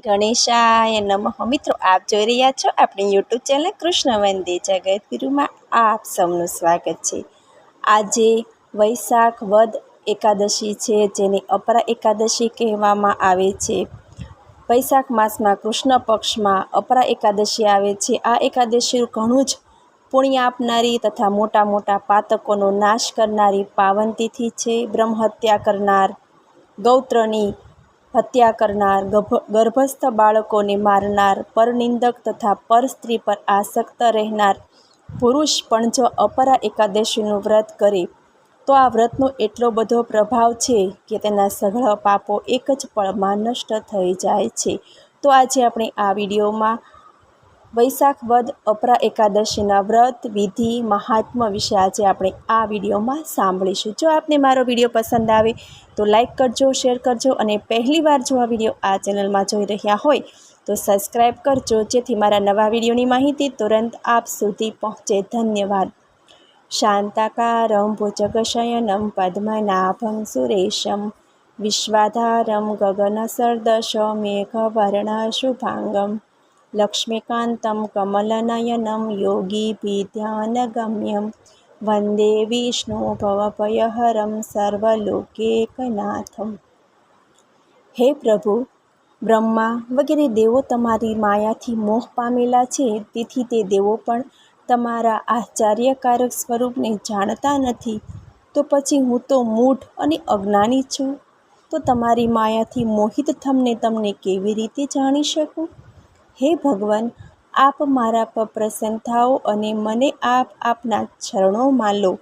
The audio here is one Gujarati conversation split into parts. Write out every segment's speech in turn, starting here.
ગણેશાય નમઃ. મિત્રો, આપ જોઈ રહ્યા છો આપણી યુટ્યુબ ચેનલ કૃષ્ણ વંદે જગતગુરુમાં આપ સૌનું સ્વાગત છે. આજે વૈશાખ વદ એકાદશી છે, જેને અપરા એકાદશી કહેવામાં આવે છે. વૈશાખ માસમાં કૃષ્ણ પક્ષમાં અપરા એકાદશી આવે છે. આ એકાદશી ઘણું જ પુણ્ય આપનારી તથા મોટા મોટા પાતકોનો નાશ કરનારી પાવન તિથિ છે. બ્રહ્મહત્યા કરનાર ગૌત્રની હત્યા કરનાર ગર્ભસ્થ બાળકોને મારનાર, પરનિંદક તથા પર સ્ત્રી પર આસક્ત રહેનાર પુરુષ પણ જો અપરા એકાદશીનું વ્રત કરે, તો આ વ્રતનો એટલો બધો પ્રભાવ છે કે તેના સઘળા પાપો એક જ પળમાં નષ્ટ થઈ જાય છે. તો આજે આપણે આ વિડીયોમાં વૈશાખ વદ અપરા એકાદશીના વ્રત, વિધિ મહાત્મ વિશે આજે આપણે આ વિડીયોમાં સાંભળીશું. જો આપને મારો વીડિયો પસંદ આવે, તો લાઈક કરજો, શેર કરજો અને પહેલીવાર જો આ વીડિયો આ ચેનલમાં જોઈ રહ્યા હોય, તો સબસ્ક્રાઈબ કરજો, જેથી મારા નવા વિડીયોની માહિતી તુરંત આપ સુધી પહોંચે. ધન્યવાદ. શાંતાકારમ ભુજગશયનમ પદ્મનાભમ સુરેશમ વિશ્વાધારમ ગગનસરદશ મેઘવર્ણ શુભાંગમ. લક્ષ્મીકાન્तं કમલનયनं યોગીભીધ્યાનગમ્યં વંદે વિષ્ણુ ભવભયહરં સર્વલોકેકનાથમ હે પ્રભુ બ્રહ્મા વગેરે દેવો તમારી માયાથી મોહ પામેલા છે, તેથી તે દેવો પણ તમારા આશ્ચર્યકારક સ્વરૂપને જાણતા નથી. તો પછી હું તો મૂઢ અને અજ્ઞાની છું. તો તમારી માયાથી મોહિત થમને તમને કેવી રીતે જાણી શકું? હે ભગવાન, આપ મારા પર પ્રસન્ન થાઓ અને મને આપ આપના ચરણોમાં લો.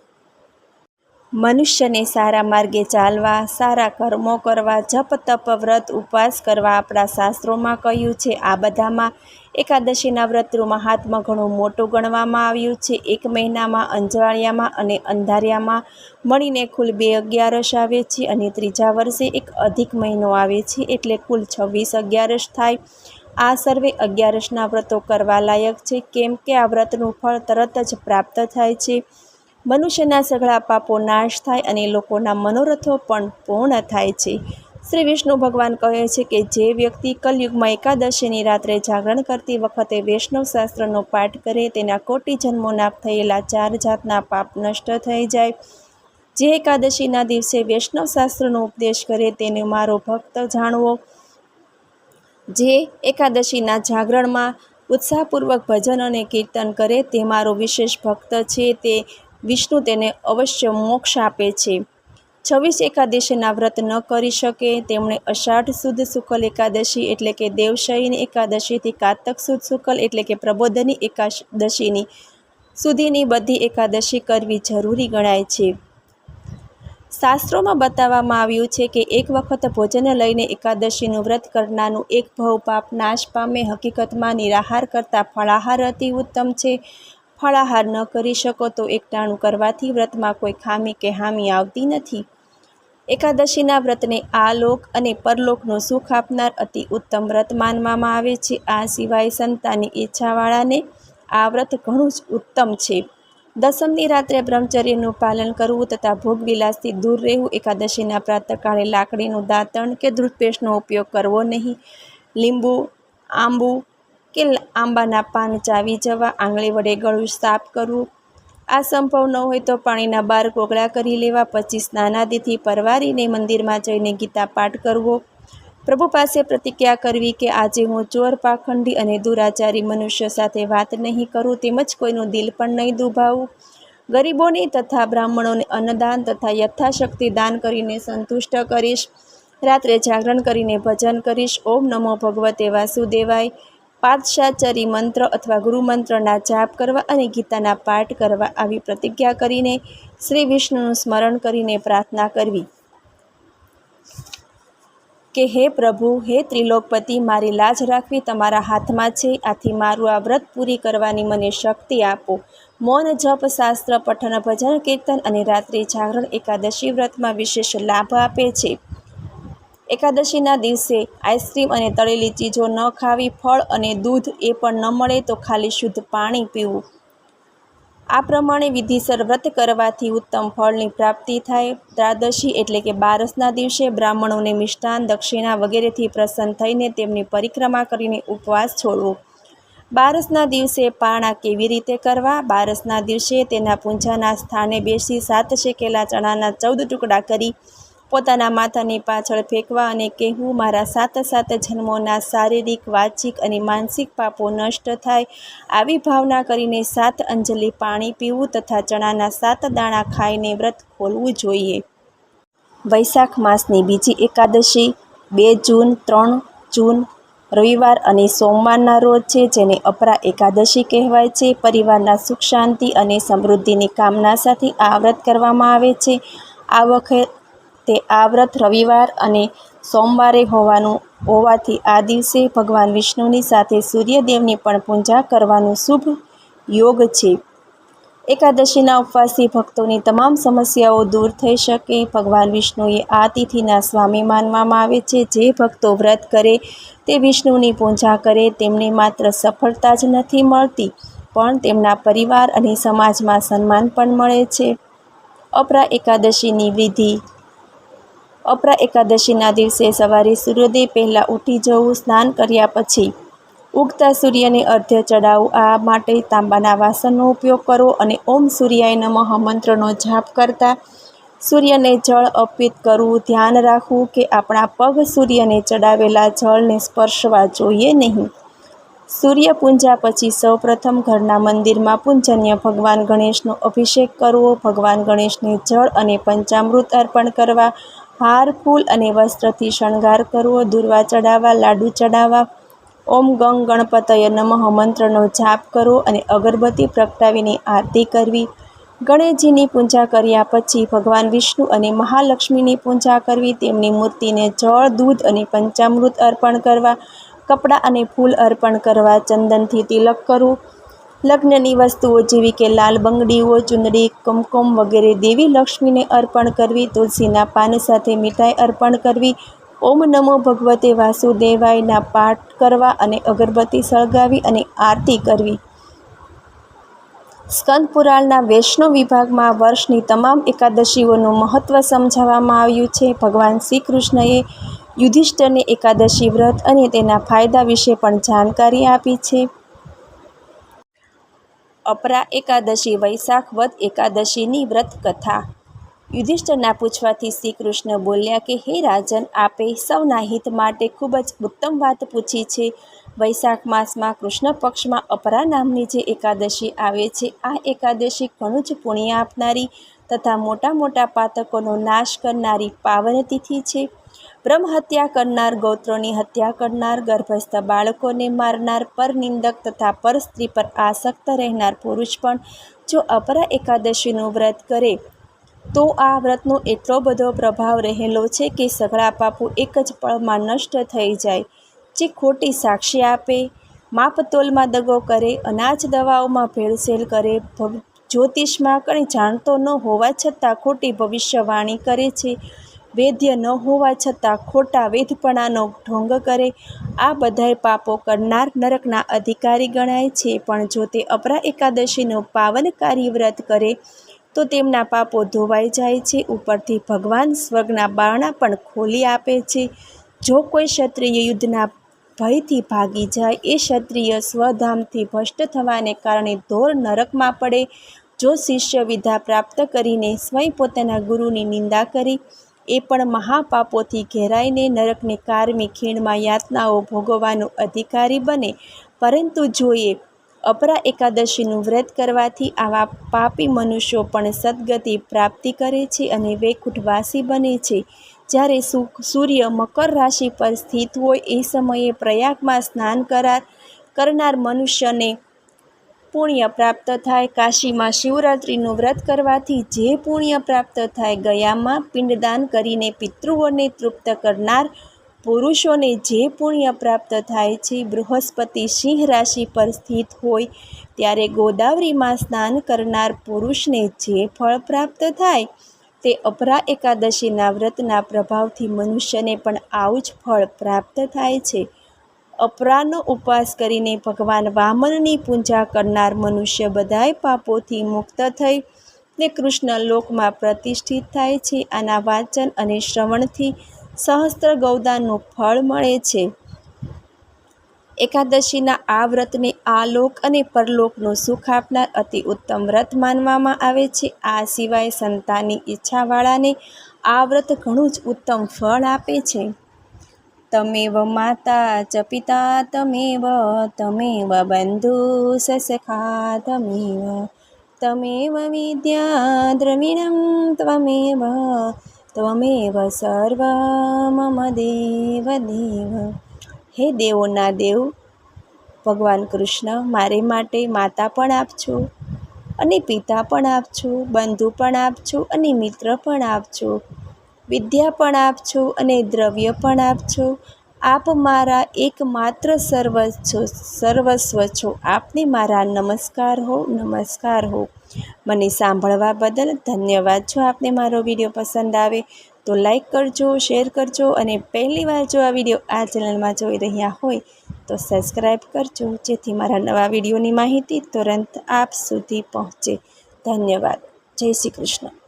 મનુષ્યને સારા માર્ગે ચાલવા, સારા કર્મો કરવા, જપ, તપ, વ્રત, ઉપવાસ કરવા આપણા શાસ્ત્રોમાં કહ્યું છે. આ બધામાં એકાદશીના વ્રતનું મહાત્મ્ય ઘણું મોટું ગણવામાં આવ્યું છે. એક મહિનામાં અંજવાળિયામાં અને અંધારિયામાં મળીને કુલ બે અગિયારસ આવે છે અને ત્રીજા વર્ષે એક અધિક મહિનો આવે છે. એટલે કુલ છવ્વીસ અગિયારસ થાય. આ સર્વે અગિયારસના વ્રતો કરવા લાયક છે. કેમ કે આ વ્રતનું ફળ તરત જ પ્રાપ્ત થાય છે. મનુષ્યના સઘળા પાપો નાશ થાય અને લોકોના મનોરથો પણ પૂર્ણ થાય છે. શ્રી વિષ્ણુ ભગવાન કહે છે કે જે વ્યક્તિ કલયુગમાં એકાદશીની રાત્રે જાગરણ કરતી વખતે વૈષ્ણવ શાસ્ત્રનો પાઠ કરે તેના કોટી જન્મોના થયેલા ચાર જાતના પાપ નષ્ટ થઈ જાય. જે એકાદશીના દિવસે વૈષ્ણવ શાસ્ત્રનો ઉપદેશ કરે તેને મારો ભક્ત જાણવો. જે એકાદશીના જાગરણમાં ઉત્સાહપૂર્વક ભજન અને કીર્તન કરે તે મારો વિશેષ ભક્ત છે. તે વિષ્ણુ તેને અવશ્ય મોક્ષ આપે છે. છવ્વીસ એકાદશીના વ્રત ન કરી શકે. તેમણે અષાઢ સુદ શુકલ એકાદશી એટલે કે દેવશયની એકાદશીથી કાતક સુદ શુકલ એટલે કે પ્રબોધની એકાદશીની સુધીની બધી એકાદશી કરવી જરૂરી ગણાય છે. શાસ્ત્રોમાં બતાવવામાં આવ્યું છે કે એક વખત ભોજન લઈને એકાદશીનું વ્રત કરનારનું એક ભવ પાપ નાશ પામે હકીકતમાં નિરાહાર કરતાં ફળાહાર અતિ ઉત્તમ છે. ફળાહાર ન કરી શકો તો એકટાણું કરવાથી વ્રતમાં કોઈ ખામી કે હામી આવતી નથી. એકાદશીના વ્રતને આ લોક અને પરલોકનું સુખ આપનાર અતિ ઉત્તમ વ્રત માનવામાં આવે છે. આ સિવાય સંતાની ઈચ્છાવાળાને આ વ્રત ઘણું જ ઉત્તમ છે. દસમની રાત્રે બ્રહ્મચર્યનું પાલન કરવું તથા ભોગવિલાસથી દૂર રહેવું એકાદશીના પ્રાતકાળે લાકડીનું દાંતણ કે દૂધપેસ્ટનો ઉપયોગ કરવો નહીં. લીંબુ, આંબુ કે આંબાના પાન ચાવી જવા, આંગળી વડે ગળું સાફ કરવું. આ સંભવ ન હોય તો પાણીના બાર કોગળા કરી લેવા, પછી સ્નાનાદિથી પરવારીને મંદિરમાં જઈને ગીતા પાઠ કરવો. પ્રભુ પાસે પ્રતિજ્ઞા કરવી કે આજે હું ચોર પાખંડી અને દુરાચારી મનુષ્ય સાથે વાત નહીં કરું, તેમજ કોઈનું દિલ પણ નહીં દુભાવું. ગરીબોને તથા બ્રાહ્મણોને અન્નદાન તથા યથાશક્તિ દાન કરીને સંતુષ્ટ કરીશ. રાત્રે જાગરણ કરીને ભજન કરીશ. ઓમ નમો ભગવતે વાસુદેવાય. પાદશાચરી મંત્ર અથવા ગુરુમંત્રના જાપ કરવા અને ગીતાના પાઠ કરવા આવી પ્રતિજ્ઞા કરીને શ્રી વિષ્ણુનું સ્મરણ કરીને પ્રાર્થના કરવી. કે હે પ્રભુ, હે ત્રિલોકપતિ, મારી લાજ રાખવી તમારા હાથમાં છે. આથી મારું આ વ્રત પૂરી કરવાની મને શક્તિ આપો. મૌન જપ, શાસ્ત્ર, પઠન, ભજન, કીર્તન અને રાત્રિ જાગરણ એકાદશી વ્રતમાં વિશેષ લાભ આપે છે. એકાદશીના દિવસે આઈસ્ક્રીમ અને તળેલી ચીજો ન ખાવી, ફળ અને દૂધ એ પણ ન મળે તો ખાલી શુદ્ધ પાણી પીવું. આ પ્રમાણે વિધિસર વ્રત કરવાથી ઉત્તમ ફળની પ્રાપ્તિ થાય. દ્વાદશી એટલે કે બારસના દિવસે બ્રાહ્મણોને મિષ્ટાન, દક્ષિણા વગેરેથી પ્રસન્ન થઈને તેમની પરિક્રમા કરીને ઉપવાસ છોડવો. બારસના દિવસે પારણા કેવી રીતે કરવા? બારસના દિવસે તેના પૂંજાના સ્થાને બેસી સાત શેકેલા ચણાના ચૌદ ટુકડા કરી પોતાના માથાની પાછળ ફેંકવા અને કહેવું મારા સાત સાત જન્મોના શારીરિક, વાચિક અને માનસિક પાપો નષ્ટ થાય, આવી ભાવના કરીને સાત અંજલિ પાણી પીવું તથા ચણાના સાત દાણા ખાઈને વ્રત ખોલવું જોઈએ. વૈશાખ માસની બીજી એકાદશી, બે જૂન, ત્રણ જૂન, રવિવાર અને સોમવારના રોજ છે, જેને અપરા એકાદશી કહેવાય છે. પરિવારના સુખ શાંતિ અને સમૃદ્ધિની કામના સાથે આ વ્રત કરવામાં આવે છે. આ વખતે આ વ્રત રવિવાર અને સોમવારે હોવાનું, હોવાથી આ દિવસે ભગવાન વિષ્ણુની સાથે સૂર્યદેવની પણ પૂજા કરવાનું શુભ યોગ છે. એકાદશીના ઉપવાસથી ભક્તોની તમામ સમસ્યાઓ દૂર થઈ શકે. ભગવાન વિષ્ણુએ આ તિથિના સ્વામી માનવામાં આવે છે. જે ભક્તો વ્રત કરે, તે વિષ્ણુની પૂજા કરે, તેમને માત્ર સફળતા જ નથી મળતી, પણ તેમના પરિવાર અને સમાજમાં સન્માન પણ મળે છે. અપરા એકાદશીની વિધિ અપરા એકાદશીના દિવસે સવારે સૂર્યોદય પહેલાં ઉઠી જવું સ્નાન કર્યા પછી ઉગતા સૂર્યને અર્ધ્ય ચડાવવું આ માટે તાંબાના વાસણનો ઉપયોગ કરવો અને ઓમ સૂર્યાય નમઃ મંત્રનો જાપ કરતા સૂર્યને જળ અર્પિત કરવું. ધ્યાન રાખવું કે આપણા પગ સૂર્યને ચડાવેલા જળને સ્પર્શવા જોઈએ નહીં. સૂર્ય પૂજા પછી સૌપ્રથમ ઘરના મંદિરમાં પૂજનીય ભગવાન ગણેશનો અભિષેક કરવો, ભગવાન ગણેશને જળ અને પંચામૃત અર્પણ કરવા હાર, ફૂલ અને વસ્ત્રથી શણગાર કરવો, દુર્વા ચડાવવા, લાડુ ચડાવવા, ઓમ ગંગ ગણપતય નમઃ મંત્રનો જાપ કરવો અને અગરબત્તી પ્રગટાવીને આરતી કરવી. ગણેશજીની પૂજા કર્યા પછી ભગવાન વિષ્ણુ અને મહાલક્ષ્મીની પૂજા કરવી, તેમની મૂર્તિને જળ, દૂધ અને પંચામૃત અર્પણ કરવા, કપડાં અને ફૂલ અર્પણ કરવા, ચંદનથી તિલક કરવું લગ્નની વસ્તુઓ જેવી કે લાલ બંગડીઓ, ચુંદડી, કુમકુમ વગેરે દેવી લક્ષ્મીને અર્પણ કરવી, તુલસીના પાન સાથે મીઠાઈ અર્પણ કરવી, ઓમ નમો ભગવતે વાસુદેવાયના પાઠ કરવા અને અગરબત્તી સળગાવી અને આરતી કરવી. સ્કંદ પુરાણના વૈષ્ણવ વિભાગમાં વર્ષની તમામ એકાદશીઓનું મહત્ત્વ સમજાવવામાં આવ્યું છે. ભગવાન શ્રી કૃષ્ણએ યુધિષ્ઠરને એકાદશી વ્રત અને તેના ફાયદા વિશે પણ જાણકારી આપી છે. અપરા એકાદશી વૈશાખ વદ એકાદશીની વ્રત કથા. યુધિષ્ઠરના પૂછવાથી શ્રી કૃષ્ણ બોલ્યા કે, હે રાજન, આપે સૌના હિત માટે ખૂબ જ ઉત્તમ વાત પૂછી છે. વૈશાખ માસમાં કૃષ્ણ પક્ષમાં અપરા નામની જે એકાદશી આવે છે, આ એકાદશી ઘણું જ પુણ્ય આપનારી તથા મોટા મોટા પાતકોનો નાશ કરનારી પાવન તિથિ છે. બ્રહ્મ હત્યા કરનાર, ગૌત્રોની હત્યા કરનાર, ગર્ભસ્થ બાળકોને મારનાર, પરનિંદક તથા પર સ્ત્રી પર આસક્ત રહેનાર પુરુષ પણ જો અપરા એકાદશીનું વ્રત કરે, તો આ વ્રતનો એટલો બધો પ્રભાવ રહેલો છે કે સઘળા પાપો એક જ પળમાં નષ્ટ થઈ જાય. જે ખોટી સાક્ષી આપે માપતોલમાં દગો કરે, અનાજ દવાઓમાં ભેળસેળ કરે જ્યોતિષમાં કંઈ જાણતો ન હોવા છતાં ખોટી ભવિષ્યવાણી કરે છે વૈદ્ય ન હોવા છતાં ખોટા વેધપણાનો ઢોંગ કરે. આ બધાય પાપો કરનાર નરકના અધિકારી ગણાય છે, પણ જો તે અપરા એકાદશીનું પાવનકારી વ્રત કરે, તો તેમના પાપો ધોવાઈ જાય છે. ઉપરથી ભગવાન સ્વર્ગના બારણા પણ ખોલી આપે છે. જો કોઈ ક્ષત્રિય યુદ્ધના ભયથી ભાગી જાય, એ ક્ષત્રિય સ્વધામથી ભ્રષ્ટ થવાને કારણે ધોર નરકમાં પડે. જો શિષ્ય વિદ્યા પ્રાપ્ત કરીને સ્વયં પોતાના ગુરુની નિંદા કરી એ પણ મહાપાપોથી ઘેરાઈને નરકની કારમી ખીણમાં યાતનાઓ ભોગવવાનો અધિકારી બને. પરંતુ જોઈએ, અપરા એકાદશીનું વ્રત કરવાથી આવા પાપી મનુષ્યો પણ સદગતિ પ્રાપ્તિ કરે છે અને વૈકુંઠવાસી બને છે. જ્યારે સૂર્ય મકર રાશિ પર સ્થિત હોય, એ સમયે પ્રયાગમાં સ્નાન કરાર, કરનાર મનુષ્યને પુણ્ય પ્રાપ્ત થાય. કાશીમાં શિવરાત્રિનું વ્રત કરવાથી જે પુણ્ય પ્રાપ્ત થાય ગયામાં પિંડદાન કરીને પિતૃઓને તૃપ્ત કરનાર પુરુષોને જે પુણ્ય પ્રાપ્ત થાય છે, બૃહસ્પતિ સિંહ રાશિ પર સ્થિત હોય, ત્યારે ગોદાવરીમાં સ્નાન કરનાર પુરુષને જે ફળ પ્રાપ્ત થાય તે અપરા એકાદશીના વ્રતના પ્રભાવથી મનુષ્યને પણ આવું જ ફળ પ્રાપ્ત થાય છે. અપરાહ્ન ઉપવાસ કરીને ભગવાન વામનની પૂજા કરનાર મનુષ્ય બધાય પાપોથી મુક્ત થઈ ને કૃષ્ણ લોકમાં પ્રતિષ્ઠિત થાય છે. આના વાંચન અને શ્રવણથી સહસ્ત્ર ગૌદાનનું ફળ મળે છે. એકાદશીના આ વ્રતને આ લોક અને પરલોકનું સુખ આપનાર અતિ ઉત્તમ વ્રત માનવામાં આવે છે. આ સિવાય સંતાનની ઈચ્છાવાળાને આ વ્રત ઘણું જ ઉત્તમ ફળ આપે છે. તમેવ માતા ચ પિતા તમેવ તમેવ બંધુ સસખા તમેવ તમેવ વિદ્યા દ્રવિણમ ત્વમેવ ત્વમેવ સર્વ મમ દેવ દેવ હે દેવોના દેવ ભગવાન કૃષ્ણ મારે માટે માતા પણ આપજો, અને પિતા પણ આપજો, બંધુ પણ આપજો, અને મિત્ર પણ આપજો। વિદ્યા પણ આપજો અને દ્રવ્ય પણ આપજો આપ મારા એકમાત્ર સર્વ છો, સર્વસ્વ છો. આપને મારા નમસ્કાર હો નમસ્કાર હો. મને સાંભળવા બદલ ધન્યવાદ જો આપને મારો વીડિયો પસંદ આવે તો લાઈક કરજો, શેર કરજો અને પહેલીવાર જો આ વીડિયો આ ચેનલમાં જોઈ રહ્યા હોય તો સબસ્ક્રાઈબ કરજો. જેથી મારા નવા વિડીયોની માહિતી તુરંત આપ સુધી પહોંચે. ધન્યવાદ. જય શ્રી કૃષ્ણ.